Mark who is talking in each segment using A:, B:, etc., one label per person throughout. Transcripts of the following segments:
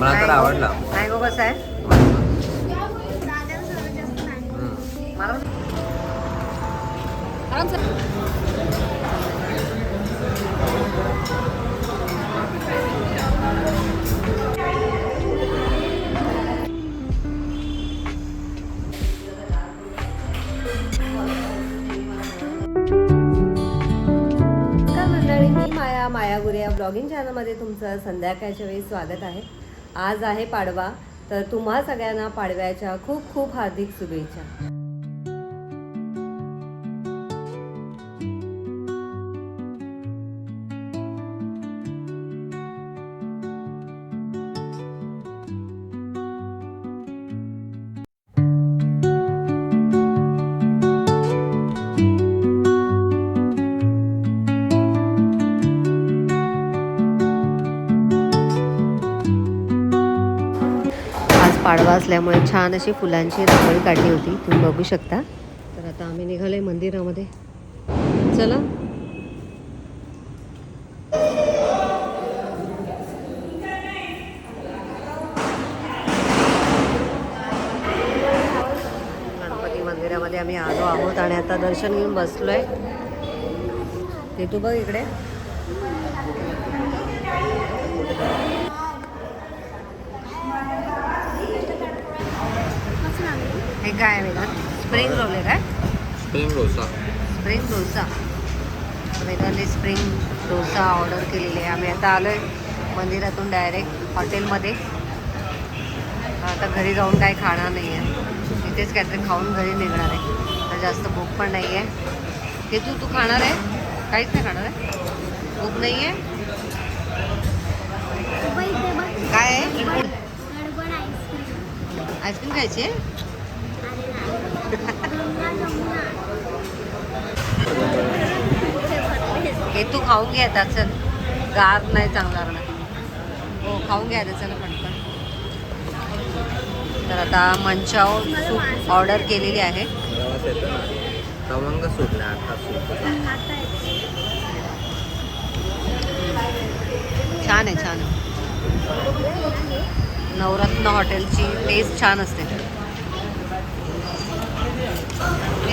A: मला तर आवडला.
B: मँगो कसा आहे? माया माया गुरे या ब्लॉगिंग चॅनलमध्ये तुमचं संध्याकाळच्या वेळी स्वागत आहे. आज आहे पाडवा तर तुम्हा सगळ्यांना पाडव्याच्या खूप खूप हार्दिक शुभेच्छा. पाडवा असल्यामुळे छान अशी फुलांची रांगोळी काढली होती. तुम्ही बघू शकता. तर आता आम्ही निघालोय मंदिरामध्ये. चला. गणपती मंदिरामध्ये आम्ही आलो आहोत आणि आता दर्शन घेऊन बसलोय. ते तू बघ इकडे. हे काय आहे वेदांत? स्प्रिंग रोल आहे काय?
A: स्प्रिंग डोसा.
B: स्प्रिंग डोसा. वेदांतने स्प्रिंग डोसा ऑर्डर केलेली आहे. आम्ही आता आलो आहे मंदिरातून डायरेक्ट हॉटेलमध्ये. आता घरी जाऊन काही खाणार नाही आहे. इथेच काहीतरी खाऊन घरी निघणार आहे. आता जास्त भूक पण नाही आहे. ते तू तू खाणार आहे? काहीच नाही खाणार आहे? भूक नाही आहे? काय आहे? आईस्क्रीम खायची आहे? हे तू खाऊन घे आता चल. गार नाही चांगला ना. हो खाऊन घ्या आता चल पटकन. तर आता मंचाव सूप ऑर्डर केलेली आहे.
A: सूप
B: छान आहे छान नवरत्न हॉटेलची टेस्ट छान असते.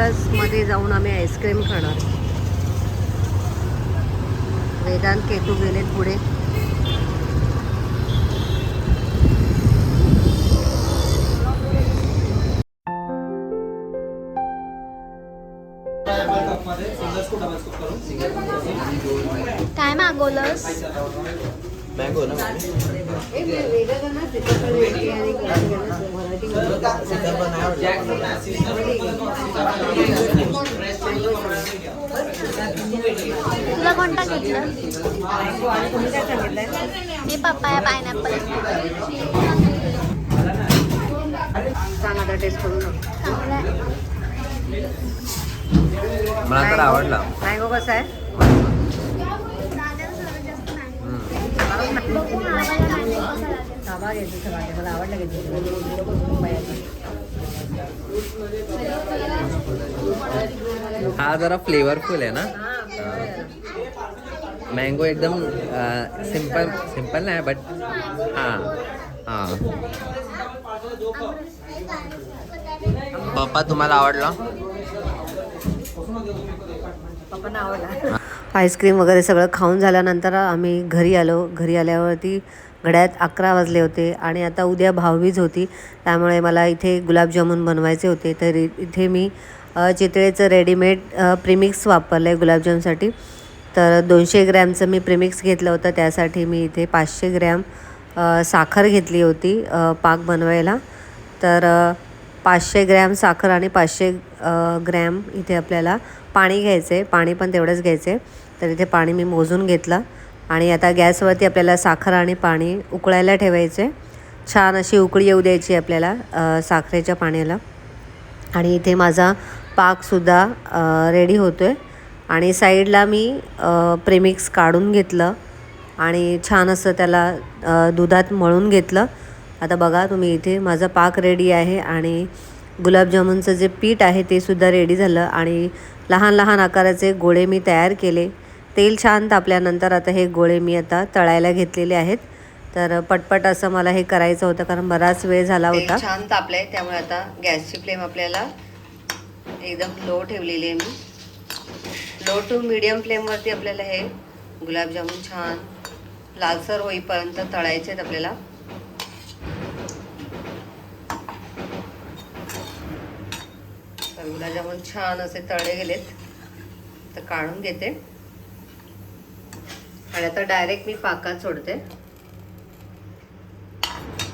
B: मध्ये जाऊन आम्ही आईस्क्रीम खाणार. वेदांत केतू गेलेत पुढे.
C: काय मागवलंस?
A: मँगो ना
C: तुला कोणता घेतलं? मी पप्पाया पायनॅपल
B: सांग आता टेस्ट करू ना
C: चांगला.
A: मला तर आवडला.
B: मँगो कसा आहे?
C: बघू ना, आम्हाला mango
B: घ्यायचं सगळं मला आवडलं घ्यायचं
A: हा जरा फ्लेवरफुल आहे ना? मँगो एकदम सिंपल सिंपल नाही बट हां हां. पप्पा तुम्हाला आवडला?
B: पप्पांना आवडला. आईस्क्रीम वगैरे सगळं खाऊन झाल्यानंतर आम्ही घरी आलो. घरी आल्यावरती घड्यात अकरा वाजले होते आणि आता उद्या भावबीज होती. त्यामुळे मला इथे गुलाबजामुन बनवायचे होते. तर इथे मी चितळेचं रेडीमेड प्रिमिक्स वापरलं आहे गुलाबजामसाठी तर दोनशे ग्रॅमचं मी प्रिमिक्स घेतलं होतं. त्यासाठी मी इथे पाचशे ग्रॅम साखर घेतली होती पाक बनवायला. तर पाचशे ग्रॅम साखर आणि पाचशे ग्रॅम इथे आपल्याला पाणी घ्यायचं आहे पाणी पण तेवढंच घ्यायचं आहे तर इथे पाणी मी मोजून घेतलं आणि आता गॅसवरती आपल्याला साखर आणि पाणी उकळायला ठेवायचे. छान अशी उकळी येऊ द्यायची आपल्याला साखरेच्या पाण्याला. आणि इथे माझा पाकसुद्धा रेडी होतो आहे आणि साईडला मी प्रेमिक्स काढून घेतलं आणि छान असं त्याला दुधात मळून घेतलं. आता बघा तुम्ही इथे माझा पाक रेडी आहे आणि गुलाबजामुनचं जे पीठ आहे ते सुद्धा रेडी झालं. आणि लहान लहान आकाराचे गोळे मी तयार केले. तेल छान तापल्यानंतर आता हे गोळे मी आता तळायला घेतलेले आहेत. तर पटपट असं मला हे करायचं होतं कारण बराच वेळ झाला होता. छान तापलंय त्यामुळे आता गॅसची फ्लेम आपल्याला एकदम लो ठेवलेली आहे मी. लो टू मिडियम फ्लेमवरती आपल्याला हे गुलाबजामुन छान लालसर होईपर्यंत तळायचे आहेत आपल्याला. तर गुलाबजामुन छान असे तळले गेलेत. तर काढून घेते. आणि आता डायरेक्ट मी पाकात सोडते.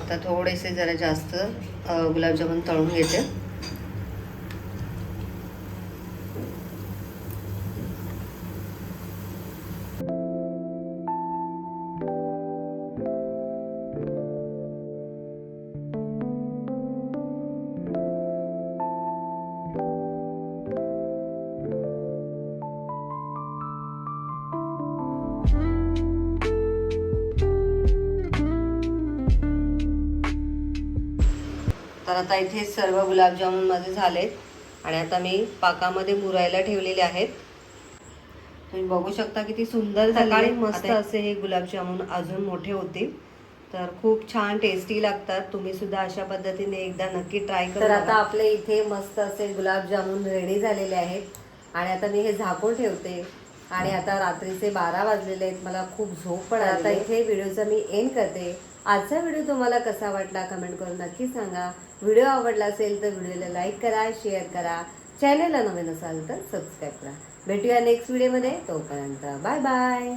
B: आता थोडेसे जरा जास्त गुलाबजामुन तळून घेते. तर आता इथे सर्व गुलाबजामुन माझे झालेत आणि आता मी पाकामध्ये मुरायला ठेवलेले आहेत. तुम्ही बघू शकता किती सुंदर सकाळी मस्त असे हे गुलाबजामुन अजून मोठे होतील. तर खूप छान टेस्टी लागतात. तुम्ही सुद्धा अशा पद्धतीने एकदा नक्की ट्राय करा तर आता आपले इथे मस्त असे गुलाबजामुन रेडी झालेले आहेत. आणि आता मी हे झाकून ठेवते. आणि आता रात्रीचे बारा वाजलेले आहेत मला खूप झोप पण आता इथे व्हिडिओचा मी एंड करते. आजचा व्हिडिओ तुम्हाला कसा वाटला कमेंट करून नक्की सांगा. व्हिडिओ आवडला असेल तर व्हिडिओला लाईक करा शेअर करा. चॅनलला नवीन असाल तर सबस्क्राईब करा. भेटूया नेक्स्ट व्हिडिओमध्ये तोपर्यंत बाय बाय